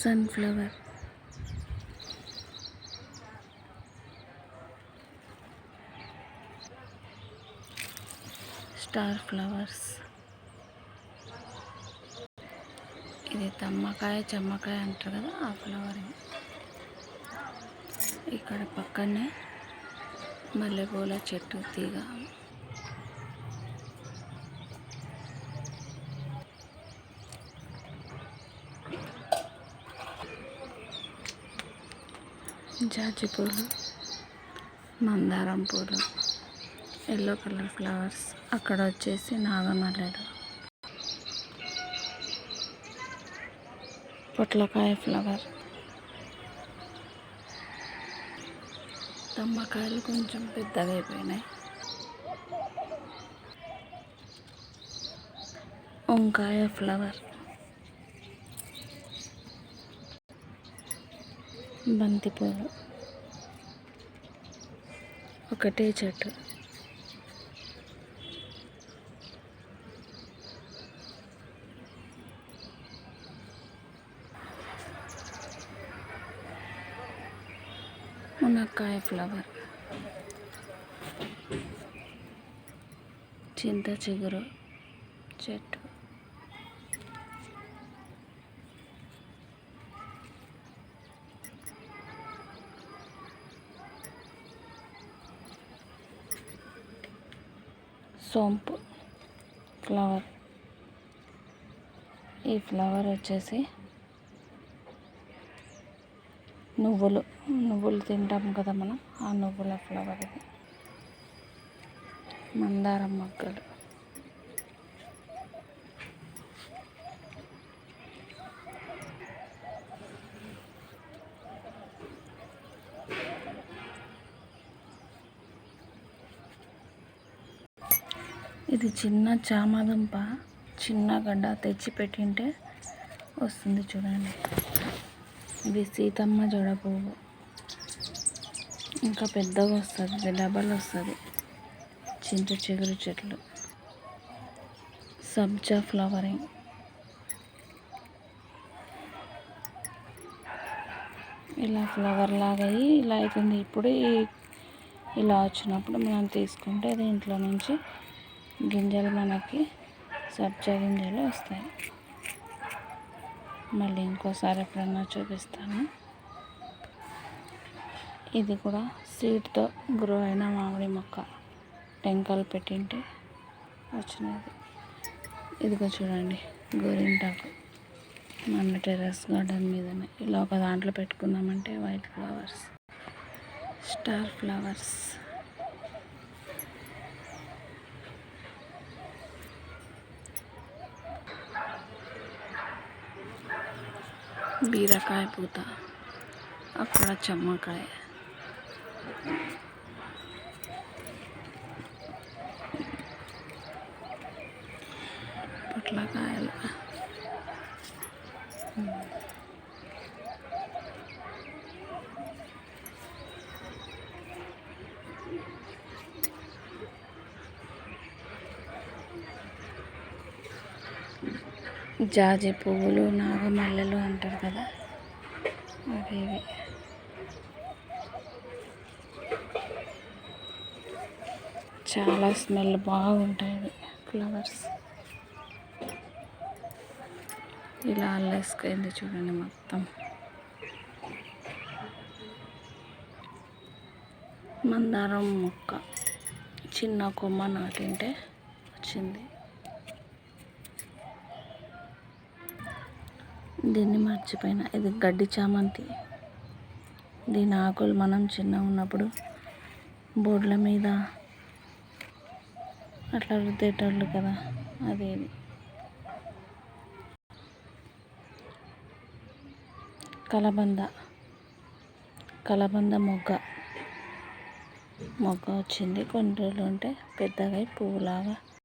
Sunflower star flowers ఇది తమ్మకాయ చెమ్మకాయ అంటారు కదా ఆ ఫ్లవర్ ఇక్కడ పక్కనే మల్లెపూల చెట్టు తీగ. జాజి పూలు మందారం పూలు ఎల్లో కలర్ ఫ్లవర్స్. అక్కడ వచ్చేసి నాగమల్లెలు. పొట్లకాయ ఫ్లవర్. తమ్మకాయలు కొంచెం పెద్దగా అయిపోయినాయి. వంకాయ ఫ్లవర్. బంతిపూలు. ఒకటే చెట్టు. మునక్కాయ ఫ్లవర్. చింత చిగురు చెట్టు. సోంపు ఫ్లవర్. ఈ ఫ్లవర్ వచ్చేసి నువ్వులు నువ్వులు తింటాం కదా మనం ఆ నువ్వుల ఫ్లవర్ ఇది. మందారం మొగ్గలు. ఇది చిన్న చామదుంప చిన్న గడ్డ తెచ్చి పెట్టింటే వస్తుంది చూడండి. ఇది సీతమ్మ జడ పువ్వు. ఇంకా పెద్దగా వస్తుంది డబల్ వస్తుంది. చింత చిగురు చెట్లు. సబ్జా ఫ్లవరింగ్. ఇలా ఫ్లవర్ లాగా అయ్యి ఇలా అవుతుంది ఇప్పుడు ఇలా వచ్చినప్పుడు మనం తీసుకుంటే అది ఇంట్లో నుంచి గింజలు మనకి సబ్జా గింజలు వస్తాయి. మళ్ళీ ఇంకోసారి ఎప్పుడన్నా చూపిస్తాను. ఇది కూడా సీడ్తో గ్రో అయిన మామిడి మొక్క. టెంకలు పెట్టింటే వచ్చినది. ఇదిగో చూడండి గోరింటాకు. మన టెర్రస్ గార్డెన్ మీదనే. ఇలా ఒక దాంట్లో పెట్టుకుందామంటే వైట్ ఫ్లవర్స్ స్టార్ ఫ్లవర్స్. బీరకాయ పూత అక్కడ చెమ్మకాయ పొట్లకాయలు జాజి పువ్వులు నాగమల్లెలు అంటారు కదా. అవి ఇవి. చాలా స్మెల్ బాగుంటాయి ఫ్లవర్స్. ఇలా అల్లేసుకుంది చూడండి మొత్తం. మందారం మొక్క. చిన్న కొమ్మ నాటింటే వచ్చింది. దీన్ని మర్చిపోయిన. ఇది గడ్డి చామంతి. దీని ఆకులు మనం చిన్న ఉన్నప్పుడు బోర్డుల మీద అట్లా రుద్దేటోళ్ళు కదా అది. కలబంద. కలబంద మొగ్గ. మొగ్గ వచ్చింది. కొన్ని రోజులు ఉంటే పెద్దగా పువ్వులాగా